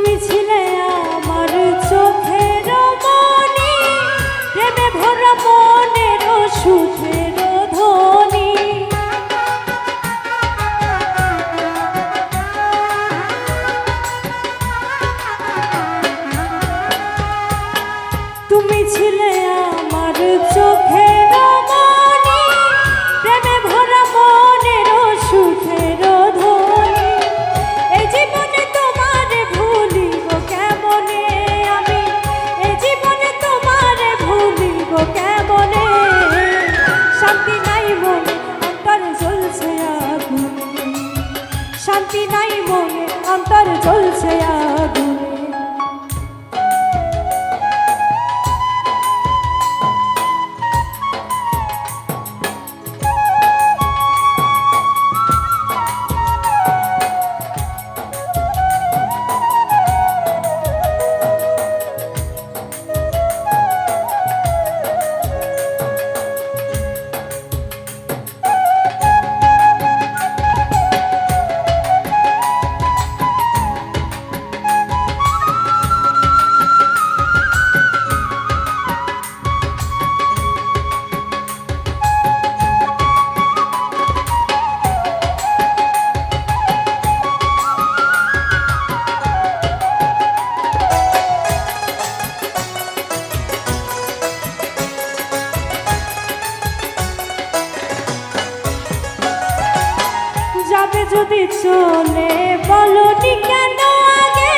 তুমি ছিলে say I যদি চলে বলনি কেন আগে?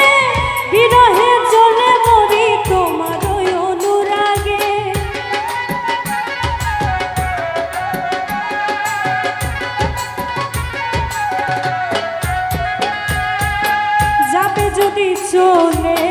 বিরহে চলে মরি তোমার অনুরাগে। যাবে যদি চলে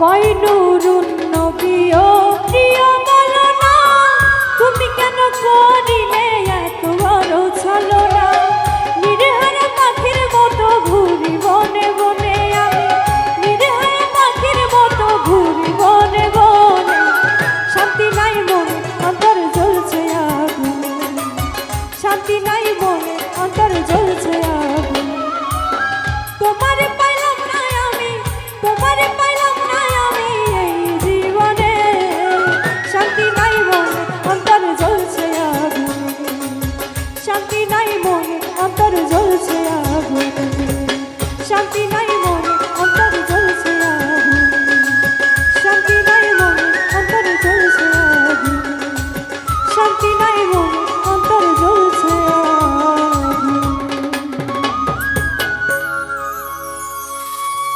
কয় নুরুন নবী, ও প্রিয় বলো না তুমি কেন করিলে এত বড় ছলো না নিরহারা পাখির মতো ঘুরি বনে বনে আমি নিরহারা পাখির মতো ঘুরি বনে বনে। শান্তি নাই